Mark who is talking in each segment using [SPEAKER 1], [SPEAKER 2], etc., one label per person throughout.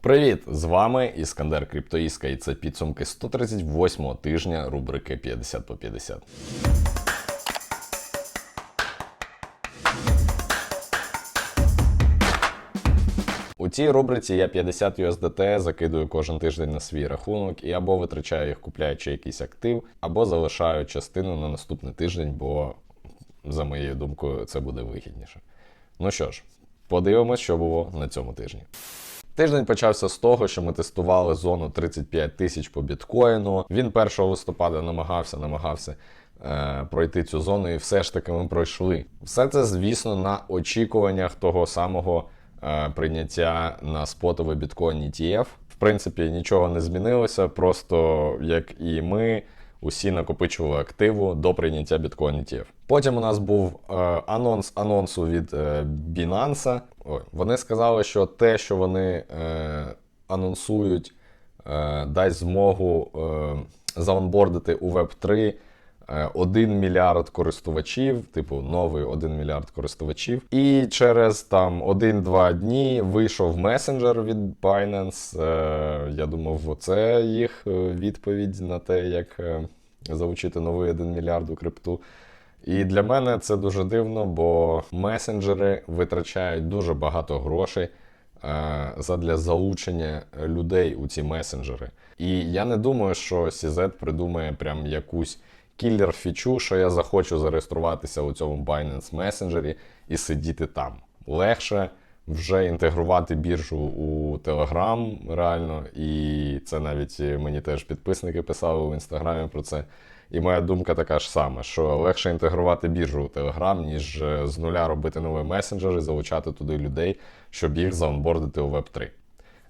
[SPEAKER 1] Привіт! З вами Іскандер Криптоїска, і це підсумки 138-го тижня рубрики 50 по 50. У цій рубриці я 50 USDT закидую кожен тиждень на свій рахунок і або витрачаю їх, купляючи якийсь актив, або залишаю частину на наступний тиждень, бо, за моєю думкою, це буде вигідніше. Ну що ж, подивимось, що було на цьому тижні. Тиждень почався з того, що ми тестували зону 35 тисяч по біткоїну. Він 1 листопада намагався, намагався е, пройти цю зону, і все ж таки ми пройшли. Все це, звісно, на очікуваннях того самого е, прийняття на спотовий біткоін ETF. В принципі, нічого не змінилося, просто як і ми. Усі накопичували активу до прийняття ETF. Потім у нас був е, анонс анонсу від е, Binance. Ой, вони сказали, що те, що вони е, анонсують, е, дасть змогу е, заонбордити у Web3 е, 1 мільярд користувачів, типу новий 1 мільярд користувачів. І через там 1-2 дні вийшов месенджер від Binance. Е, я думав, це їх е, відповідь на те, як е, залучити новий 1 мільярд у крипту. І для мене це дуже дивно, бо месенджери витрачають дуже багато грошей е, задля залучення людей у ці месенджери. І я не думаю, що CZ придумає прям якусь кілер-фічу, що я захочу зареєструватися у цьому Binance месенджері і сидіти там. Легше вже інтегрувати біржу у Telegram реально, і це навіть мені теж підписники писали в інстаграмі про це. І моя думка така ж сама, що легше інтегрувати біржу у Telegram, ніж е, з нуля робити новий месенджер і залучати туди людей, щоб їх заонбордити у Web3.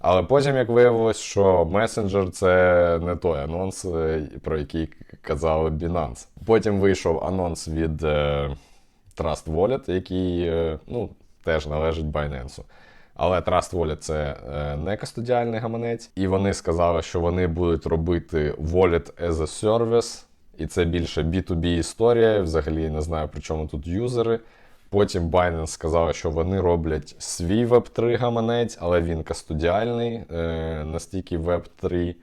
[SPEAKER 1] Але потім, як виявилось, що месенджер це не той анонс, е, про який казали Binance. Потім вийшов анонс від е, Trust Wallet, який е, ну, теж належить Binance. Але Trust Wallet це е, не кастодіальний гаманець, і вони сказали, що вони будуть робити Wallet as a Service, і це більше B2B історія. Взагалі не знаю, при чому тут юзери. Потім Binance сказав, що вони роблять свій Web3 гаманець, але він кастодіальний, е, настільки Web3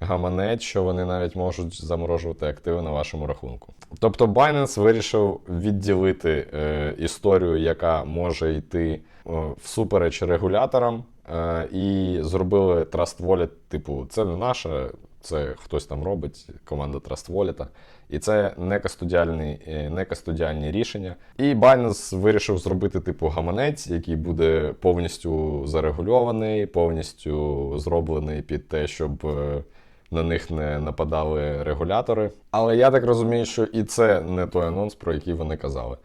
[SPEAKER 1] гаманець, що вони навіть можуть заморожувати активи на вашому рахунку. Тобто Binance вирішив відділити е, історію, яка може йти е, всупереч регуляторам, е, і зробили Trust Wallet, типу, це не наше. Це хтось там робить, команда Trust Wallet. І це не кастодіальні, е, рішення. І Binance вирішив зробити типу гаманець, який буде повністю зарегульований, повністю зроблений під те, щоб е, на них не нападали регулятори. Але я так розумію, що і це не той анонс, про який вони казали.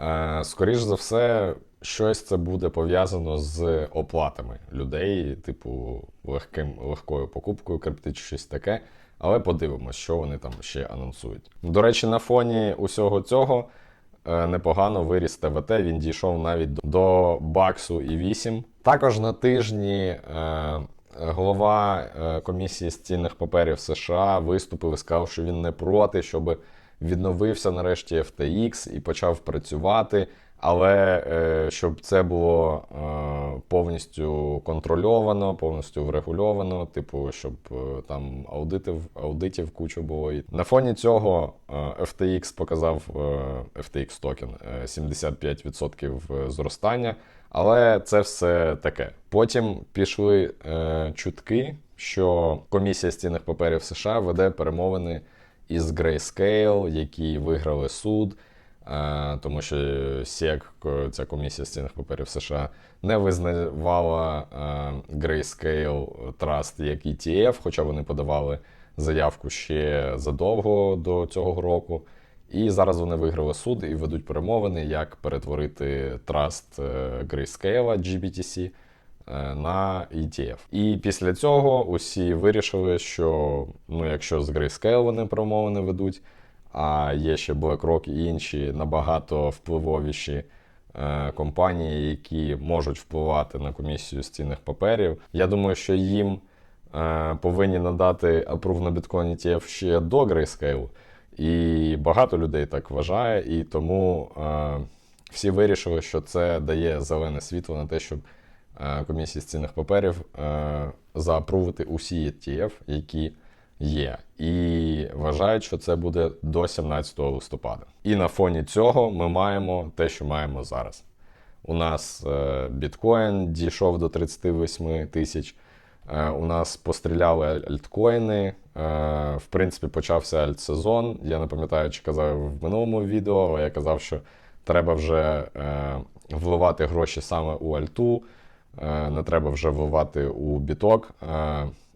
[SPEAKER 1] Е, Скоріш за все, щось це буде пов'язано з оплатами людей, типу легким, легкою покупкою крипти чи щось таке. Але подивимось, що вони там ще анонсують. До речі, на фоні усього цього е, непогано виріс ТВТ. Він дійшов навіть до баксу і 8. Також на тижні е, голова е, комісії з цінних паперів США виступив і сказав, що він не проти, щоб відновився нарешті FTX і почав працювати. Але е, щоб це було е, повністю контрольовано, повністю врегульовано, типу, щоб е, там аудитів, аудитів кучу було. На фоні цього FTX показав FTX токен е, 75% зростання. Але це все таке. Потім пішли чутки, що комісія з цінних паперів США веде перемовини із Grayscale, які виграли суд. Е, тому що SEC, ця комісія з цінних паперів США, не визнавала е, Grayscale Trust як ETF, хоча вони подавали заявку ще задовго до цього року. І зараз вони виграли суд і ведуть перемовини, як перетворити Trust е, Grayscale GBTC на ETF. І після цього усі вирішили, що ну, якщо з Grayscale вони перемовини ведуть, а є ще BlackRock і інші набагато впливовіші е, компанії, які можуть впливати на комісію з цінних паперів. Я думаю, що їм е, повинні надати approve на Bitcoin ETF ще до Grayscale. І багато людей так вважає, і тому е, всі вирішили, що це дає зелене світло на те, щоб комісії з цінних паперів заапрувити усі ETF, які є, і вважають, що це буде до 17 листопада. І на фоні цього ми маємо те, що маємо зараз. У нас е, біткоін дійшов до 38 тисяч. Е, у нас постріляли альткоїни. Е, в принципі, почався альтсезон. Я не пам'ятаю, чи казав в минулому відео, я казав, що треба вже вливати гроші саме у альту, не треба вже вливати у біток.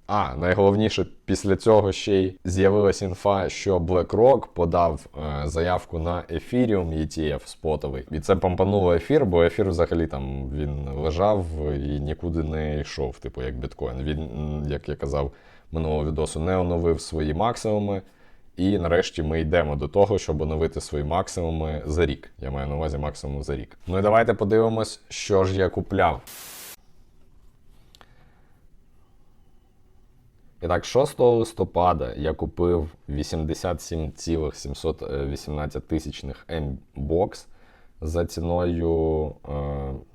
[SPEAKER 1] А, найголовніше, після цього ще й з'явилася інфа, що BlackRock подав е, заявку на Ethereum ETF спотовий. І це помпануло ефір, бо ефір взагалі там він лежав і нікуди не йшов, типу як біткоін. Він, як я казав минулого відосу, не оновив свої максимуми. І нарешті ми йдемо до того, щоб оновити свої максимуми за рік. Я маю на увазі максимум за рік. Ну і давайте подивимось, що ж я купляв. І так, 6 листопада я купив 87,718 тисячних M-Box за ціною е,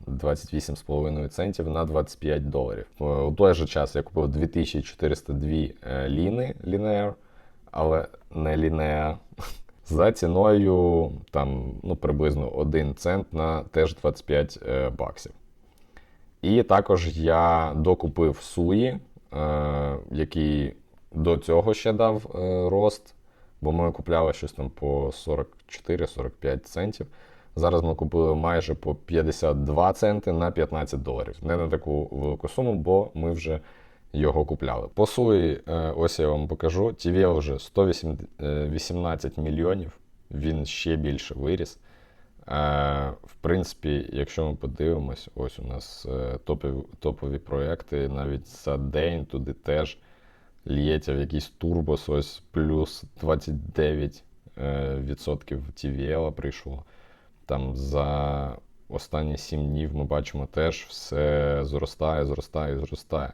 [SPEAKER 1] 28,5 центів на 25 доларів. Е, У той же час я купив 2402 е, ліни Linear, але не Linear, за ціною там, ну, приблизно 1 цент на теж 25 е, баксів. І також я докупив Суї, е, який до цього ще дав е, рост, бо ми купляли щось там по 44-45 центів. Зараз ми купили майже по 52 центи на 15 доларів. Не на таку велику суму, бо ми вже його купляли. По суї, е, ось я вам покажу. TVL вже 118 мільйонів, він ще більше виріс. Е, В принципі, якщо ми подивимось, ось у нас е, топові, топові проекти, навіть за день туди теж лється в якийсь турбос, ось плюс 29% е, TVL прийшло. Там за останні 7 днів ми бачимо теж все зростає, зростає, зростає.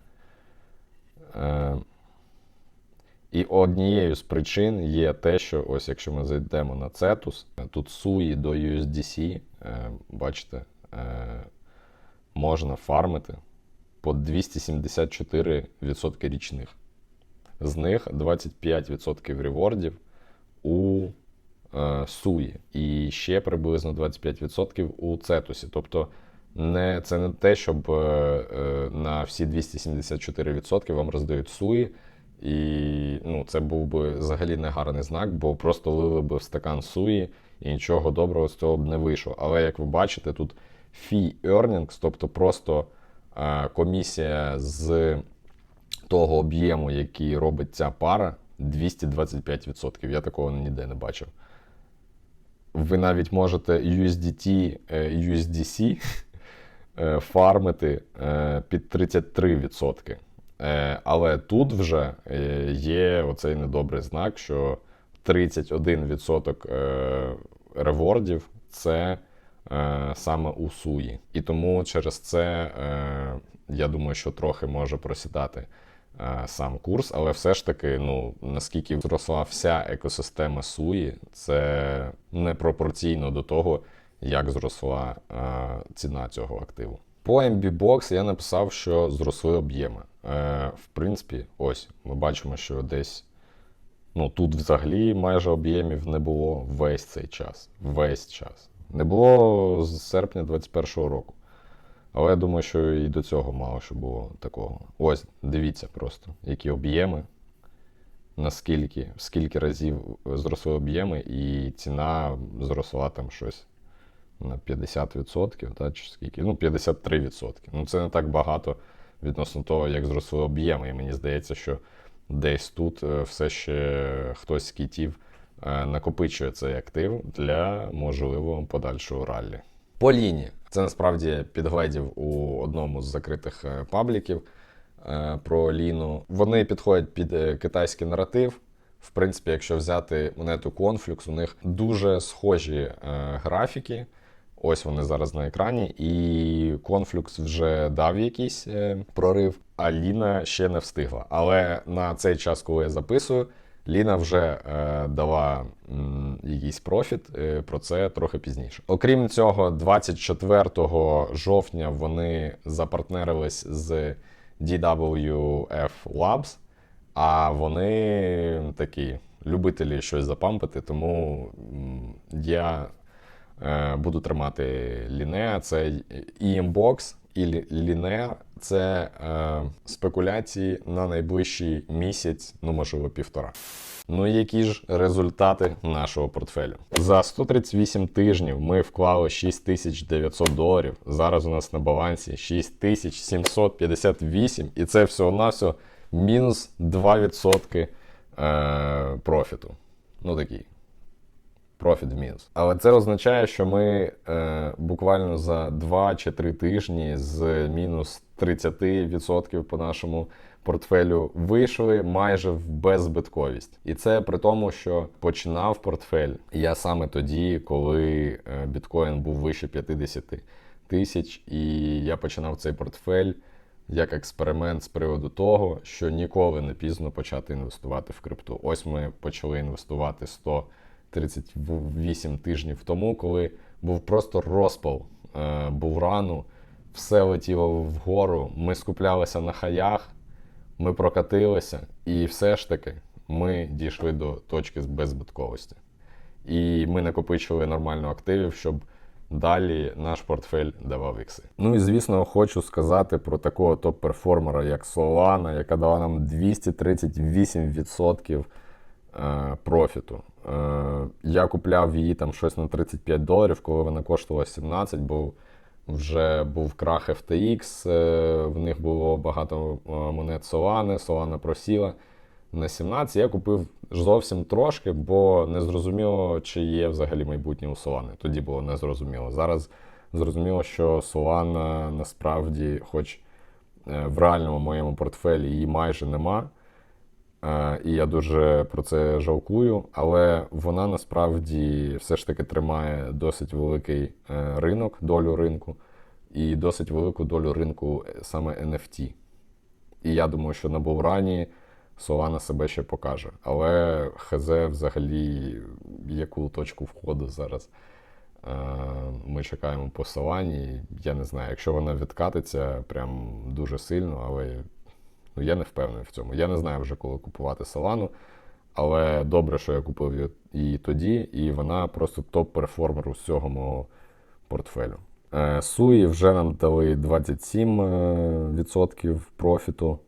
[SPEAKER 1] Е, і однією з причин є те, що ось якщо ми зайдемо на Cetus, тут суї до USDC, е, бачите, е, можна фармити по 274% річних. З них 25% ревордів у е, суї. І ще приблизно 25% у цетусі. Тобто не, це не те, щоб е, е, на всі 274% вам роздають суї. І ну, це був би взагалі не гарний знак, бо просто лили би в стакан суї і нічого доброго з цього б не вийшло. Але як ви бачите, тут fee earnings, тобто просто е, комісія з того об'єму, який робить ця пара, 225%. Я такого ніде не бачив. Ви навіть можете USDT, е, USDC е, фармити е, під 33%. Е, Але тут вже е, є оцей недобрий знак, що 31% е, ревордів це саме у суї. І тому через це я думаю, що трохи може просідати сам курс, але все ж таки, ну наскільки зросла вся екосистема суї, це непропорційно до того, як зросла ціна цього активу. По MBBox я написав, що зросли об'єми. Е, в принципі, ось ми бачимо, що десь ну, тут взагалі майже об'ємів не було весь цей час. Весь час. Не було з серпня 2021 року. Але я думаю, що і до цього мало що було такого. Ось, дивіться просто, які об'єми, наскільки, в скільки разів зросли об'єми, і ціна зросла там щось на 50%, та, чи скільки? Ну, 53%. Ну, це не так багато відносно того, як зросли об'єми. І мені здається, що десь тут е, все ще хтось з кітів е, накопичує цей актив для можливого подальшого раллі. По ліні. Це насправді підгледів у одному з закритих е, пабліків про ліну. Вони підходять під китайський наратив. В принципі, якщо взяти монету Conflux, у них дуже схожі графіки. Ось вони зараз на екрані, і Conflux вже дав якийсь е, прорив, а Ліна ще не встигла. Але на цей час, коли я записую, Ліна вже е, дала якийсь профіт, е, про це трохи пізніше. Окрім цього, 24 жовтня вони запартнерились з DWF Labs, а вони такі любителі щось запампити, тому я буду тримати Лінеа. Це і Лі- Лінеа це е, спекуляції на найближчий місяць, ну можливо, півтора. Ну і які ж результати нашого портфелю? За 138 тижнів ми вклали 6900 доларів. Зараз у нас на балансі 6758, і це всього-навсього мінус 2% е, профіту. Ну такий. В мінус. Але це означає, що ми е, буквально за 2 чи 3 тижні з мінус 30% по нашому портфелю вийшли майже в беззбитковість. І це при тому, що починав портфель я саме тоді, коли е, біткоін був вище 50 тисяч, і я починав цей портфель як експеримент з приводу того, що ніколи не пізно почати інвестувати в крипту. Ось ми почали інвестувати 138 тижнів тому, коли був просто розпал е, бурану, все летіло вгору. Ми скуплялися на хаях, ми прокатилися, і все ж таки ми дійшли до точки з беззбитковості. І ми накопичили нормально активів, щоб далі наш портфель давав ікси. Ну і звісно, хочу сказати про такого топ-перформера, як Solana, яка дала нам 238% е, профіту. Е, я купляв її там щось на 35 доларів, коли вона коштувала 17, бо вже був крах FTX, е, в них було багато е, монет Solana, Solana просіла на 17. Я купив зовсім трошки, бо не зрозуміло, чи є взагалі майбутнє у Solana. Тоді було незрозуміло. Зараз зрозуміло, що Solana насправді, хоч е, в реальному моєму портфелі її майже нема. Е, І я дуже про це жалкую, але вона насправді все ж таки тримає досить великий е, ринок, долю ринку, і досить велику долю ринку е, саме NFT. І я думаю, що на Булрані Solana себе ще покаже. Але ХЗ взагалі яку точку входу зараз ми чекаємо по Solana. Я не знаю, якщо вона відкатиться прям дуже сильно, але ну, я не впевнений в цьому. Я не знаю вже, коли купувати Solana. Але добре, що я купив її- тоді, і вона просто топ-перформер усього мого портфелю. Е, Суї вже нам дали 27% профіту.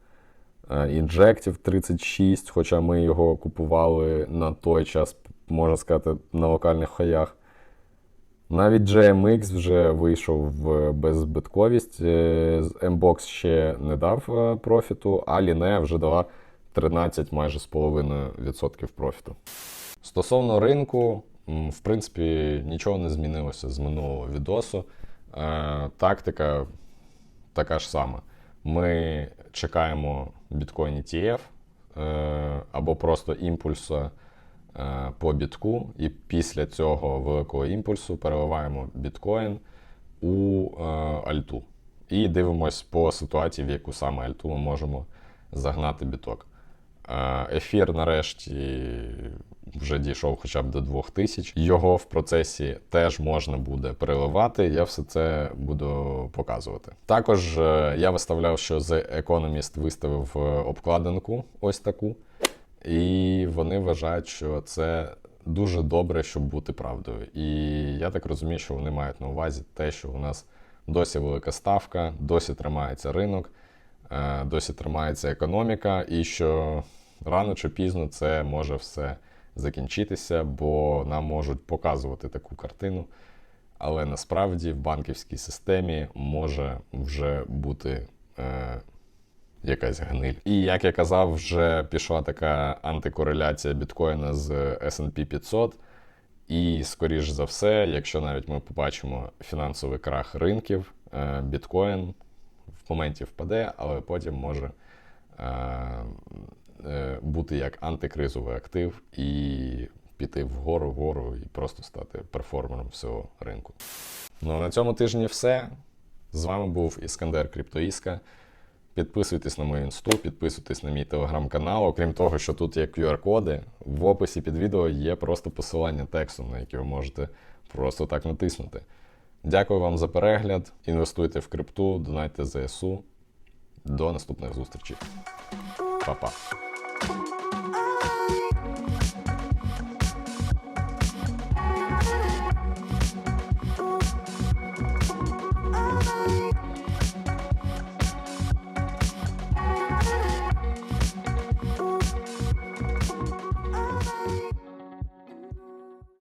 [SPEAKER 1] Е, Інжектів 36, хоча ми його купували на той час, можна сказати, на локальних хаях. Навіть GMX вже вийшов в беззбитковість. Е, Mbox ще не дав е, профіту, а Line вже дала 13 майже з половиною відсотків профіту. Стосовно ринку, в принципі, нічого не змінилося з минулого відосу. Е, Тактика така ж сама. Ми чекаємо біткоін ETF або просто імпульсу е, по бітку, і після цього великого імпульсу переливаємо біткоін у е, альту. І дивимось по ситуації, в яку саме альту ми можемо загнати біток. Е, Ефір нарешті вже дійшов хоча б до 2000. Його в процесі теж можна буде переливати. Я все це буду показувати. Також е, я виставляв, що The Economist виставив е, обкладинку ось таку, і вони вважають, що це дуже добре, щоб бути правдою. І я так розумію, що вони мають на увазі те, що у нас досі велика ставка, досі тримається ринок, е, досі тримається економіка, і що рано чи пізно це може все закінчитися, бо нам можуть показувати таку картину. Але насправді в банківській системі може вже бути е, якась гниль. І як я казав, вже пішла така антикореляція біткоїна з SP 500. І, скоріш за все, якщо навіть ми побачимо фінансовий крах ринків, е, біткоін в моменті впаде, але потім може е, е, бути як антикризовий актив і піти вгору, вгору і просто стати перформером всього ринку. Ну а на цьому тижні все. З вами був Іскандер Криптоіска. Підписуйтесь на мою інсту, підписуйтесь на мій телеграм-канал. Окрім того, що тут є QR-коди, в описі під відео є просто посилання тексту, на яке ви можете просто так натиснути. Дякую вам за перегляд. Інвестуйте в крипту, донайте ЗСУ. До наступних зустрічей. Па-па.